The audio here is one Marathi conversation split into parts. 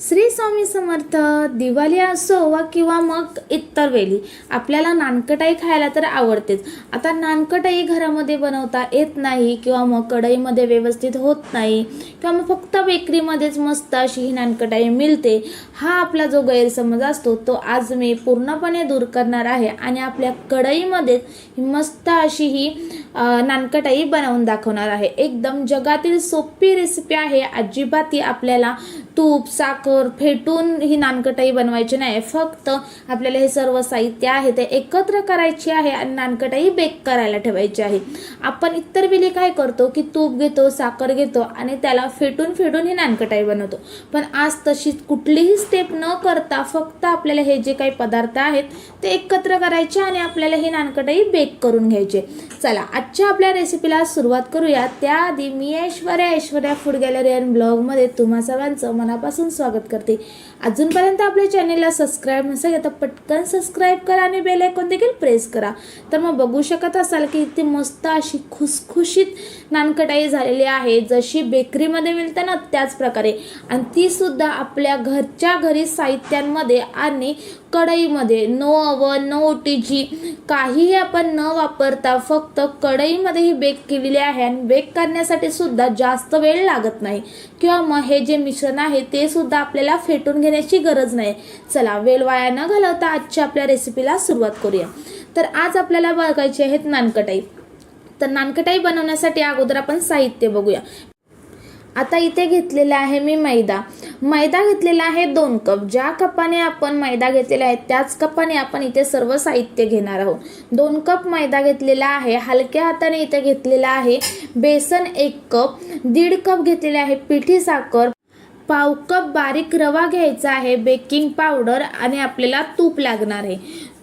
श्री स्वामी समर्थ दिवाळी असो वा किंवा मग इतर वेळी आपल्याला नानकटाई खायला तर आवडतेच. आता नानकटाई घरामध्ये बनवता येत नाही किंवा मग कढईमध्ये व्यवस्थित होत नाही किंवा मग फक्त बेकरीमध्येच मस्त अशी ही नानकटाई मिळते हा आपला जो गैरसमज असतो तो आज मी पूर्णपणे दूर करणार आहे आणि आपल्या कढईमध्येच ही मस्त अशी ही नानकटाई बनवून दाखवणार आहे. एकदम जगातील सोपी रेसिपी आहे. अजिबात ती आपल्याला तूप साखर फेटून ही नानकटाई बनवायची नाही. फक्त आपल्याला हे सर्व साहित्य आहे ते एकत्र करायची आहे आणि नानकटाई बेक करायला ठेवायची आहे. आपण इतर वेळी काय करतो की तूप घेतो साखर घेतो आणि त्याला फेटून फेटून ही नानकटाई बनवतो. पण आज तशी कुठलीही स्टेप न करता फक्त आपल्याला हे जे काही पदार्थ आहेत ते एकत्र करायचे आणि आपल्याला ही नानकटाई बेक करून घ्यायचे. चला आजच्या आपल्या रेसिपीला सुरुवात करूया. त्याआधी मी Aishwarya Aishwarya food gallery and ब्लॉगमध्ये तुम्हा सर्वांचं मनापासून स्वागत करते. अजूनपर्यंत आपल्या चॅनेलला सबस्क्राईब नसेल तर पटकन सबस्क्राईब करा आणि बेल आयकॉन देखील प्रेस करा. तर मग बघू शकत असाल की इथे मस्त अशी खुसखुशीत नानकटाई झालेली आहे. जशी बेकरीमध्ये मिळते ना त्याच प्रकारे. आणि ती सुद्धा आपल्या घरच्या घरी साहित्यांमध्ये आणि कढईमध्ये. नो अवन नो ओटीजी काहीही आपण न वापरता फक्त कढईमध्ये ही बेक केलेली आहे. आणि बेक करण्यासाठी सुद्धा जास्त वेळ लागत नाही. किंवा मग हे जे मिश्रण आहे ते सुद्धा आपल्याला फेटून घेण्याची गरज नाही. चला वेळ वाया न घालवता आजच्या आपल्या रेसिपीला सुरुवात करूया. तर आज आपल्याला बघायची आहेत नानकटाई. तर नानकटाई बनवण्यासाठी अगोदर आपण साहित्य बघूया. आता इथे घेतलेला आहे मी मैदा. मैदा घेतलेला आहे दोन कप. ज्या कपाने आपण मैदा घेतलेला आहे त्याच कपाने आपण इथे सर्व साहित्य घेणार आहोत. दोन कप मैदा घेतलेला आहे. हलक्या हाताने इथे घेतलेला आहे बेसन एक कप. दीड कप घेतलेले आहे पिठी साखर. पाव कप बारीक रवा घ्यायचा आहे बेकिंग पावडर आणि आपल्याला तूप लागणार आहे.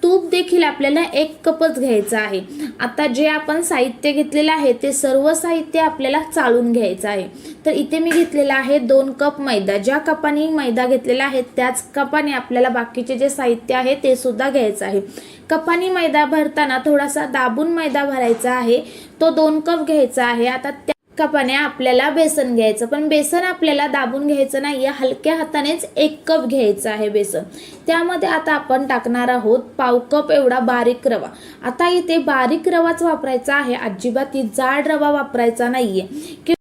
तूप देखील आपल्याला एक कपच घ्यायचं आहे. आता जे आपण साहित्य घेतलेलं आहे ते सर्व साहित्य आपल्याला चाळून घ्यायचं आहे. तर इथे मी घेतलेला आहे दोन कप मैदा. ज्या कपाने मैदा घेतलेला आहे त्याच कपाने आपल्याला बाकीचे जे साहित्य आहे ते सुद्धा घ्यायचं आहे. कपानी मैदा भरताना थोडासा दाबून मैदा भरायचा आहे. तो दोन कप घ्यायचा आहे. आता कपाने आपल्याला बेसन घ्यायचं पण बेसन आपल्याला दाबून घ्यायचं नाही आहे हलक्या हातानेच एक कप घ्यायचं आहे बेसन. त्यामध्ये आता आपण टाकणार आहोत पाव कप एवढा बारीक रवा. आता इथे बारीक रवाच वापरायचा आहे. अजिबात जाड रवा वापरायचा नाही आहे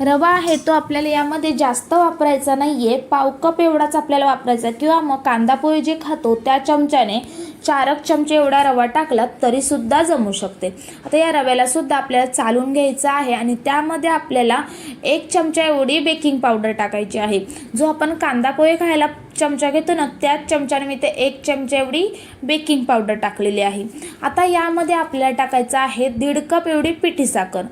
रवा आहे तो आपल्याला यामध्ये जास्त वापरायचा नाही आहे पाव कप एवढाच आपल्याला वापरायचा किंवा मग कांदा पोहे जे खातो त्या चमच्याने चारक चमचे एवढा रवा टाकला तरीसुद्धा जमू शकते. आता या रव्याला सुद्धा आपल्याला चालून घ्यायचं आहे आणि त्यामध्ये आपल्याला एक चमचा एवढी बेकिंग पावडर टाकायची आहे. जो आपण कांदा पोहे खायला चमचा घेतो ना त्याच चमच्याने मी ते एक चमचा एवढी बेकिंग पावडर टाकलेली आहे. आता यामध्ये आपल्याला टाकायचं आहे दीड कप एवढी पिठी साखर.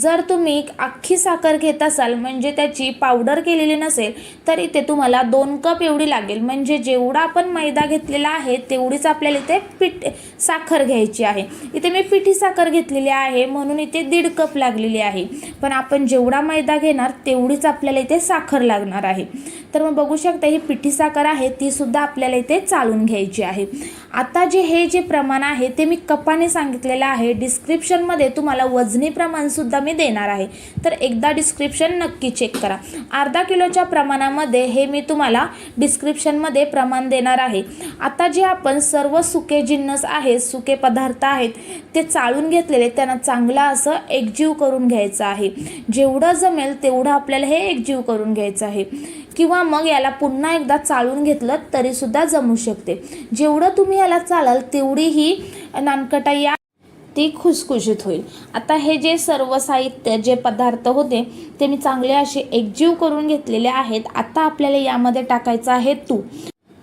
जर तुम्ही अख्खी साखर घेत असाल म्हणजे त्याची पावडर केलेली नसेल तर इथे तुम्हाला दोन कप एवढी लागेल. म्हणजे जेवढा आपण मैदा घेतलेला आहे तेवढीच आपल्याला इथे पीठ साखर घ्यायची आहे. इथे मी पिठी साखर घेतलेली आहे म्हणून इथे दीड कप लागलेली आहे. पण आपण जेवढा मैदा घेणार तेवढीच आपल्याला इथे साखर लागणार आहे. तर मग बघू शकता ही पिठी साखर आहे ती सुद्धा आपल्याला इथे चालून घ्यायची आहे. आता जे हे जे प्रमाण आहे ते मी कपाने सांगितलेलं आहे. डिस्क्रिप्शनमध्ये तुम्हाला वजनी प्रमाणसुद्धा मी देणार आहे. तर एकदा डिस्क्रिप्शन नक्की चेक करा. अर्धा किलोच्या प्रमाणामध्ये हे मी तुम्हाला डिस्क्रिप्शनमध्ये प्रमाण देणार आहे. आता जे आपण सर्व सुके जिन्नस आहेत सुके पदार्थ आहेत ते चाळून घेतलेले त्यांना चांगला असं एकजीव करून घ्यायचं आहे. जेवढं जमेल तेवढं आपल्याला हे एकजीव करून घ्यायचं आहे. किंवा मग याला पुन्हा एकदा चाळून घेतलं तरीसुद्धा जमू शकते. जेवढं तुम्ही याला चालाल तेवढी ही नानकटाई या ती खुसखुशीत होईल. आता हे जे सर्व साहित्य जे पदार्थ होते ते मी चांगले असे एकजीव करून घेतलेले आहेत. आता आपल्याला यामध्ये टाकायचं आहे तूप.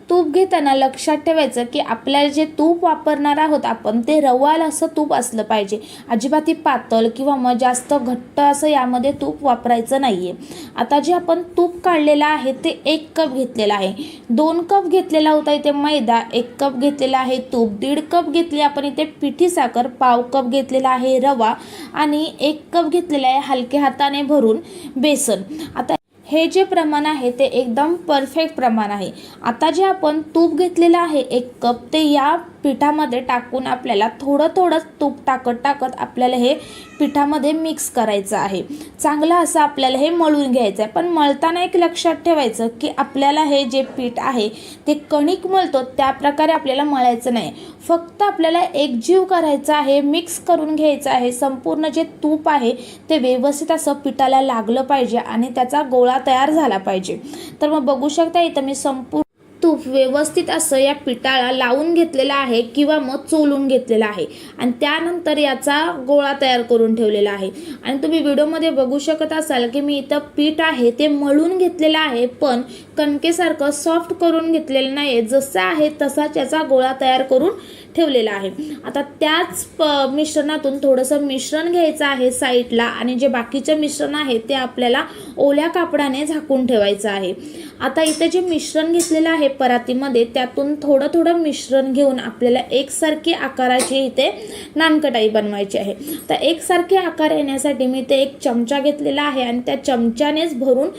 तूप घेताना लक्षात ठेवायचं की आपल्याला जे तूप वापरणार आहोत आपण ते रवाल असं तूप असलं पाहिजे. अजिबात पातळ किंवा मग जास्त घट्ट असं यामध्ये तूप वापरायचं नाही आहे आता जे आपण तूप काढलेलं आहे ते एक कप घेतलेलं आहे. दोन कप घेतलेला होता इथे मैदा एक कप घेतलेला आहे तूप दीड कप घेतली आपण इथे पिठी साखर पाव कप घेतलेला आहे रवा आणि एक कप घेतलेला आहे हलक्या हाताने भरून बेसन. आता हे जे प्रमाण आहे ते एकदम परफेक्ट प्रमाण आहे. आता जे आपण तूप घेतलेलं आहे एक कप ते या पिठामध्ये टाकून आपल्याला थोडं थोडं तूप टाकत टाकत आपल्याला हे पिठामध्ये मिक्स करायचं आहे. चांगलं असं आपल्याला हे मळून घ्यायचं आहे. पण मळताना एक लक्षात ठेवायचं की आपल्याला हे जे पीठ आहे ते कणिक मळतो त्या प्रकारे आपल्याला मळायचं नाही. फक्त आपल्याला एकजीव करायचं आहे मिक्स करून घ्यायचं आहे. संपूर्ण जे तूप आहे ते व्यवस्थित असं पिठाला लागलं पाहिजे आणि त्याचा गोळा तयार झाला पाहिजे. तर मग बघू शकता इथं मी संपूर्ण तूप व्यवस्थित असं या पिठाला लावून घेतलेलं आहे किंवा मग चोलून घेतलेलं आहे. आणि त्यानंतर याचा गोळा तयार करून ठेवलेला आहे. आणि तुम्ही व्हिडिओमध्ये बघू शकत असाल की मी इथं पीठ आहे ते मळून घेतलेलं आहे पण कणकेसारखं सॉफ्ट करून घेतलेलं नाही आहे जसं आहे तसाच याचा गोळा तयार करून ठेवलेलं आहे. आता त्याच प मिश्रणातून थोडंसं मिश्रण घ्यायचं आहे साईडला आणि जे बाकीचे मिश्रण आहे ते आपल्याला ओल्या कापडाने झाकून ठेवायचं आहे. आता इथे जे मिश्रण घेतलेलं आहे परातीमध्ये त्यातून थोडं थोडं मिश्रण घेऊन आपल्याला एकसारखी आकाराची इथे नानकटाई बनवायची आहे. तर एकसारखे आकार येण्यासाठी मी ते एक चमचा घेतलेला आहे आणि त्या चमच्यानेच भरून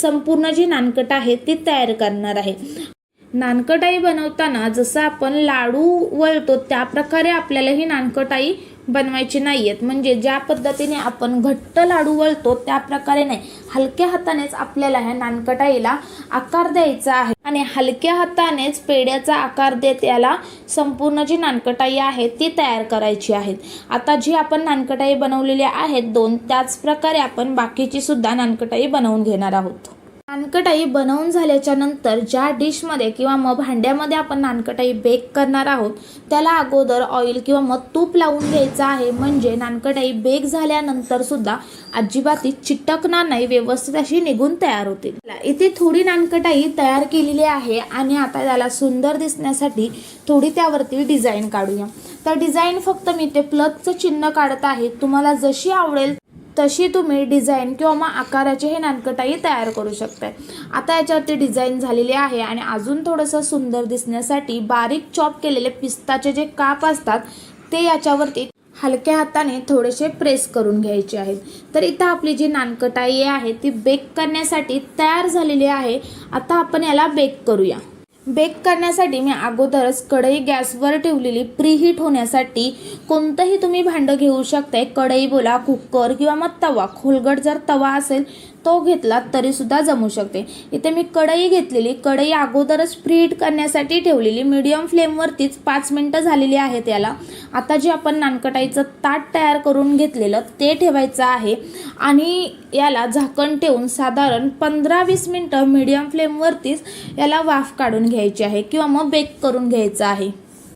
संपूर्ण जी नानकट आहे ती तयार करणार आहे. नानकटाई बनवताना जसं आपण लाडू वळतो त्या प्रकारे आपल्याला ही नानकटाई बनवायची नाही आहेत म्हणजे ज्या पद्धतीने आपण घट्ट लाडू वळतो त्या प्रकारे नाही. हलक्या हातानेच आपल्याला ह्या नानकटाईला आकार द्यायचा आहे. आणि हलक्या हातानेच पेड्याचा आकार देत याला संपूर्ण जी नानकटाई आहे ती तयार करायची आहे. आता जी आपण नानकटाई बनवलेली आहेत दोन त्याच प्रकारे आपण बाकीची सुद्धा नानकटाई बनवून घेणार आहोत. नानकटाई बनवून झाल्याच्यानंतर ज्या डिशमध्ये किंवा मग भांड्यामध्ये आपण नानकटाई बेक करणार आहोत त्याला अगोदर ऑइल किंवा मग तूप लावून घ्यायचं आहे. म्हणजे नानकटाई बेक झाल्यानंतर सुद्धा अजिबात चिटकणार नाही व्यवस्थित अशी निघून तयार होतील. इथे थोडी नानकटाई तयार केलेली आहे आणि आता त्याला सुंदर दिसण्यासाठी थोडी त्यावरती डिझाईन काढूया. तर डिझाईन फक्त मी ते प्लसचं चिन्ह काढत आहे. तुम्हाला जशी आवडेल तशी तुम्ही डिझाईन किंवा मग आकाराचे हे नानकटाई तयार करू शकताय. आता याच्यावरती डिझाईन झालेली आहे आणि अजून थोडंसं सुंदर दिसण्यासाठी बारीक चॉप केलेले पिस्ताचे जे काप असतात ते याच्यावरती हलक्या हाताने थोडेसे प्रेस करून घ्यायचे आहेत. तर इथं आपली जी नानकटाई आहे ती बेक करण्यासाठी तयार झालेली आहे. आता आपण याला बेक करूया. बेक करण्यासाठी मी अगोदरच कढई गॅसवर ठेवलेली प्रीहीट होण्यासाठी कोणतंही तुम्ही भांडं घेऊ शकताय. कढई बोला कुकर किंवा मग तवा खोलगट जर तवा असेल तो घेतला तरीसुद्धा जमू शकते. इथे मी कढई घेतलेली कढई अगोदरच प्रीहीट करण्यासाठी ठेवलेली मीडियम फ्लेमवरतीच पाच मिनटं झालेली आहेत याला आता जे आपण नानकटाईचं ताट तयार करून घेतलेलं ते ठेवायचं आहे आणि याला झाकण ठेवून साधारण पंधरा वीस मिनटं मीडियम फ्लेमवरतीच याला वाफ काढून घ्यायची आहे किंवा मग बेक करून घ्यायचं आहे.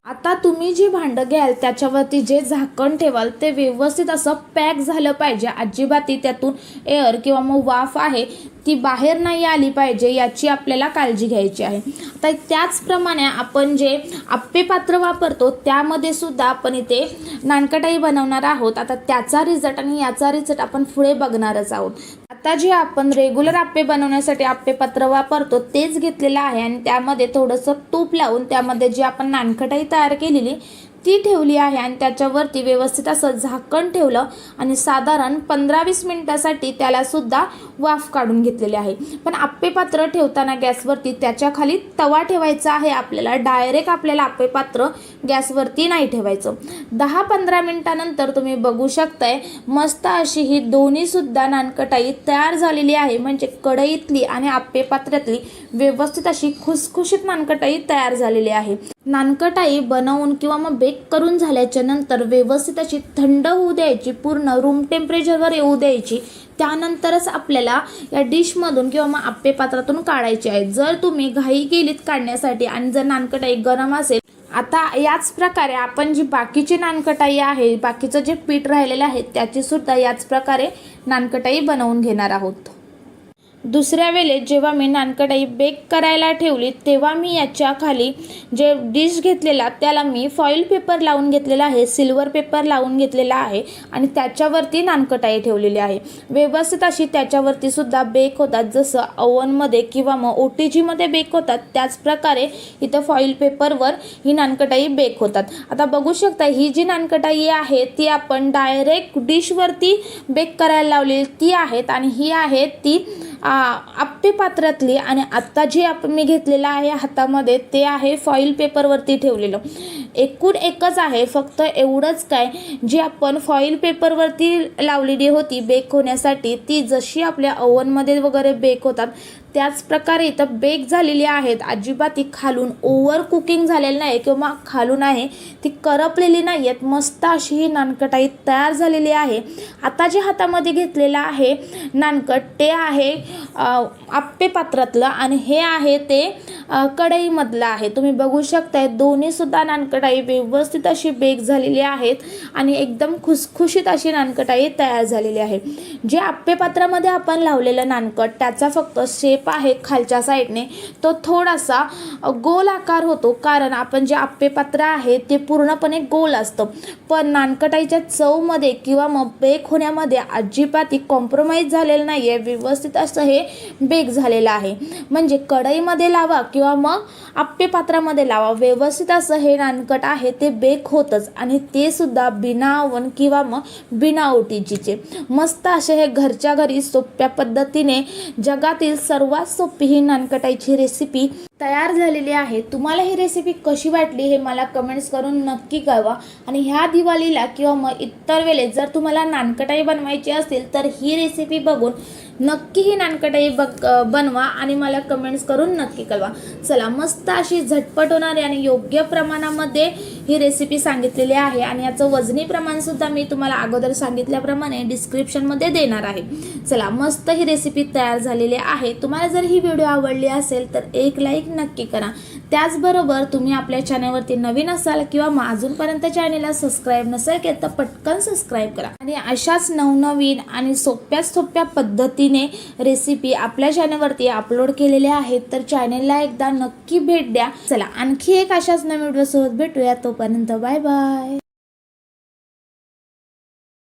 आता तुम्ही जी भांडं घ्याल त्याच्यावरती जे झाकण ठेवाल ते व्यवस्थित असं पॅक झालं पाहिजे. अजिबाती त्यातून एअर किंवा मग वाफ आहे ती बाहेर नाही आली पाहिजे याची आपल्याला काळजी घ्यायची आहे. आता त्याचप्रमाणे आपण जे आप्पे पात्र वापरतो त्यामध्ये सुद्धा आपण इथे नानकटाई बनवणार आहोत. आता त्याचा रिझल्ट आणि याचा रिझल्ट आपण पुढे बघणारच आहोत. आता जे आपण रेग्युलर आप्पे बनवण्यासाठी आप्पे पत्र वापरतो तेच घेतलेलं आहे. आणि त्यामध्ये थोडंसं तूप लावून त्यामध्ये जी आपण नानखटाई तयार केलेली ती ठेवली आहे आणि त्याच्यावरती व्यवस्थित असं झाकण ठेवलं आणि साधारण पंधरा वीस मिनटासाठी त्यालासुद्धा वाफ काढून घेतलेली आहे. पण आप्पे पात्र ठेवताना गॅसवरती त्याच्याखाली तवा ठेवायचा आहे. आपल्याला डायरेक्ट आपल्याला आप्पे पात्र गॅसवरती नाही ठेवायचं. दहा पंधरा मिनटानंतर तुम्ही बघू शकताय मस्त अशी ही दोन्हीसुद्धा नानकटाई तयार झालेली आहे. म्हणजे कढईतली आणि आप्पे पात्रातली व्यवस्थित अशी खुसखुशीत नानकटाई तयार झालेली आहे. नानकटाई बनवून किंवा मग बेक करून झाल्याच्यानंतर व्यवस्थित अशी थंड होऊ द्यायची पूर्ण रूम टेम्परेचरवर येऊ द्यायची. त्यानंतरच आपल्याला या डिशमधून किंवा मग आप्पे पात्रातून काढायची आहे जर तुम्ही घाई केलीत काढण्यासाठी आणि जर नानकटाई गरम असेल आता याच प्रकारे आपण जी बाकीची नानकटाई आहे बाकीचं जे पीठ राहिलेलं आहे त्याची सुद्धा याच प्रकारे नानकटाई बनवून घेणार आहोत. दुसऱ्या वेळेस जेव्हा मी नानकटाई बेक करायला ठेवली तेव्हा मी याच्या खाली जे डिश घेतलेला त्याला मी फॉईल पेपर लावून घेतलेला आहे सिल्वर पेपर लावून घेतलेला आहे आणि त्याच्यावरती नानकटाई ठेवलेली आहे. व्यवस्थित अशी त्याच्यावरती सुद्धा बेक होतात. जसं ओव्हनमध्ये किंवा मग ओ टी जीमध्ये बेक होतात त्याचप्रकारे इथं फॉईल पेपरवर ही नानकटाई बेक होतात. आता बघू शकता ही जी नानकटाई आहे ती आपण डायरेक्ट डिशवरती बेक करायला लावलेली ती आहेत आणि ही आहे ती आप्पे पात्रातली आणि आत्ता जे आप मी घेतलेलं आहे हातामध्ये ते आहे फॉईल पेपरवरती ठेवलेलं. एकूण एकच आहे फक्त एवढंच काय जी आपण फॉईल पेपरवरती लावलेली होती बेक होण्यासाठी ती जशी आपल्या ओव्हनमध्ये वगैरे बेक होतात त्याच प्रकारे इथं बेक झालेली आहेत. अजिबात ती खालून ओव्हर कुकिंग झालेली नाही किंवा खालून आहे ती करपलेली नाही आहेत मस्त अशी ही नानकटाई तयार झालेली आहे. आता जे हातामध्ये घेतलेलं आहे नानकट ते आहे आप्पे पात्रातलं आणि हे आहे ते कढईमधलं आहे. तुम्ही बघू शकताय दोन्हीसुद्धा नानकटाई व्यवस्थित अशी बेक झालेली आहेत आणि एकदम खुसखुशीत अशी नानकटाई तयार झालेली आहे. जे आप्पे पात्रामध्ये आपण लावलेलं नानकट त्याचा फक्त शेप आहे खालच्या साईडने तो थोडासा गोल आकार होतो कारण आपण जे आप्पे पात्र आहे ते पूर्णपणे गोल असतं. पण नानकटाईच्या चवमध्ये किंवा मग बेक होण्यामध्ये अजिबात कॉम्प्रोमाइज झालेलं नाही आहे व्यवस्थित असं हे बेक झालेलं आहे. म्हणजे कढईमध्ये लावा किंवा मग आप्पे पात्रामध्ये लावा. व्यवस्थित असं हे नानकट आहे ते बेक होतच आणि ते सुद्धा बिना ओव्हन किंवा मग बिना ओटीजीचे. मस्त असे हे घरच्या घरी सोप्या पद्धतीने जगातील सर्वात सोपी ही नानकटायची रेसिपी तयार झालेली आहे. तुम्हाला ही रेसिपी कशी वाटली हे मला कमेंट्स करून नक्की कळवा. आणि ह्या दिवाळीला किंवा मग इतर वेळेस जर तुम्हाला नानकटाई बनवायची असेल तर ही रेसिपी बघून नक्की ही नानकटाई बघ बनवा आणि मला कमेंट्स करून नक्की कळवा. चला मस्त अशी झटपट होणारी आणि योग्य प्रमाणामध्ये ही रेसिपी सांगितलेली आहे आणि याचं वजनी प्रमाणसुद्धा मी तुम्हाला अगोदर सांगितल्याप्रमाणे डिस्क्रिप्शनमध्ये देणार आहे. चला मस्त ही रेसिपी तयार झालेली आहे. तुम्हाला जर ही व्हिडिओ आवडली असेल तर एक लाईक नक्की करा. त्याचबरोबर तुम्ही आपल्या चॅनलवरती नवीन असाल किंवा मग अजूनपर्यंत चॅनलला सबस्क्राईब नसेल केलं तर पटकन सबस्क्राईब करा. आणि अशाच नवनवीन आणि सोप्या सोप्या पद्धतीने रेसिपी आपल्या चॅनलवरती अपलोड केलेल्या आहेत तर चॅनलला एकदा नक्की भेट द्या. चला आणखी एक अशाच नवीन व्हिडिओसोबत भेटूया. तो hope and until bye bye.